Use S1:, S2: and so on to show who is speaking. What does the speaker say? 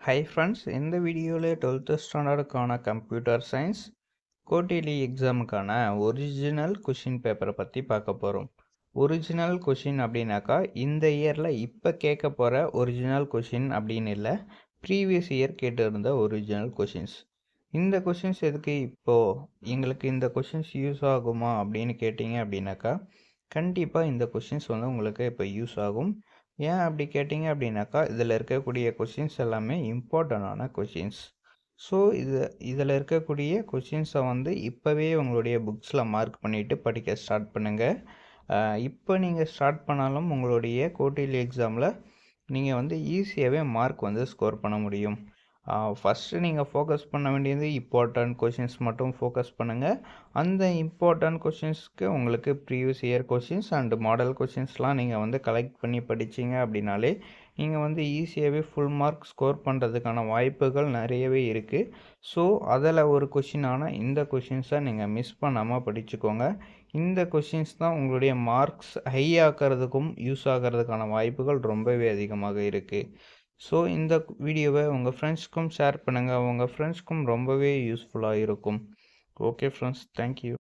S1: High friends இந்த வீடியோவில் twelfth ஸ்டாண்டர்டுக்கான கம்ப்யூட்டர் சயின்ஸ் கோட்டிலி எக்ஸாமுக்கான ஒரிஜினல் கொஷின் பேப்பரை பற்றி பார்க்க போகிறோம் ஒரிஜினல் கொஷின் அப்படின்னாக்கா இந்த இயரில் இப்போ கேட்க போகிற ஒரிஜினல் கொஷின் அப்படின்னு இல்லை ப்ரீவியஸ் இயர் கேட்டிருந்த ஒரிஜினல் கொஷின்ஸ் இந்த கொஷின்ஸ் எதுக்கு இப்போது எங்களுக்கு இந்த கொஷின்ஸ் யூஸ் ஆகுமா அப்படின்னு கேட்டிங்க அப்படின்னாக்கா கண்டிப்பாக இந்த கொஷின்ஸ் வந்து உங்களுக்கு இப்போ யூஸ் ஆகும். ஏன் அப்படி கேட்டிங்க அப்படின்னாக்கா இதில் இருக்கக்கூடிய கொஷின்ஸ் எல்லாமே இம்பார்ட்டண்டான கொஷின்ஸ் ஸோ இது இதில் இருக்கக்கூடிய கொஷின்ஸை வந்து இப்போவே உங்களுடைய புக்ஸில் மார்க் பண்ணிவிட்டு படிக்க ஸ்டார்ட் பண்ணுங்கள் இப்போ நீங்கள் ஸ்டார்ட் பண்ணாலும் உங்களுடைய கோட்டிலி எக்ஸாமில் நீங்கள் வந்து ஈஸியாகவே மார்க் வந்து ஸ்கோர் பண்ண முடியும். ஃபஸ்ட்டு நீங்கள் ஃபோக்கஸ் பண்ண வேண்டியது இம்பார்ட்டண்ட் கொஷின்ஸ் மட்டும் ஃபோக்கஸ் பண்ணுங்கள் அந்த இம்பார்ட்டண்ட் கொஷின்ஸ்க்கு உங்களுக்கு previous year questions and model கொஷின்ஸ்லாம் நீங்கள் வந்து கலெக்ட் பண்ணி படிச்சிங்க அப்படின்னாலே நீங்கள் வந்து ஈஸியாகவே ஃபுல் மார்க் ஸ்கோர் பண்ணுறதுக்கான வாய்ப்புகள் நிறையவே இருக்குது ஸோ அதில் ஒரு கொஷினான இந்த கொஷின்ஸை நீங்கள் மிஸ் பண்ணாமல் படிச்சுக்கோங்க. இந்த கொஷின்ஸ் தான் உங்களுடைய மார்க்ஸ் ஹை ஆக்கிறதுக்கும் யூஸ் ஆகிறதுக்கான வாய்ப்புகள் ரொம்பவே அதிகமாக இருக்குது ஸோ இந்த வீடியோவை உங்கள் ஃப்ரெண்ட்ஸ்க்கும் ஷேர் பண்ணுங்கள் உங்கள் ஃப்ரெண்ட்ஸ்க்கும் ரொம்பவே யூஸ்ஃபுல்லாக இருக்கும். Okay friends thank you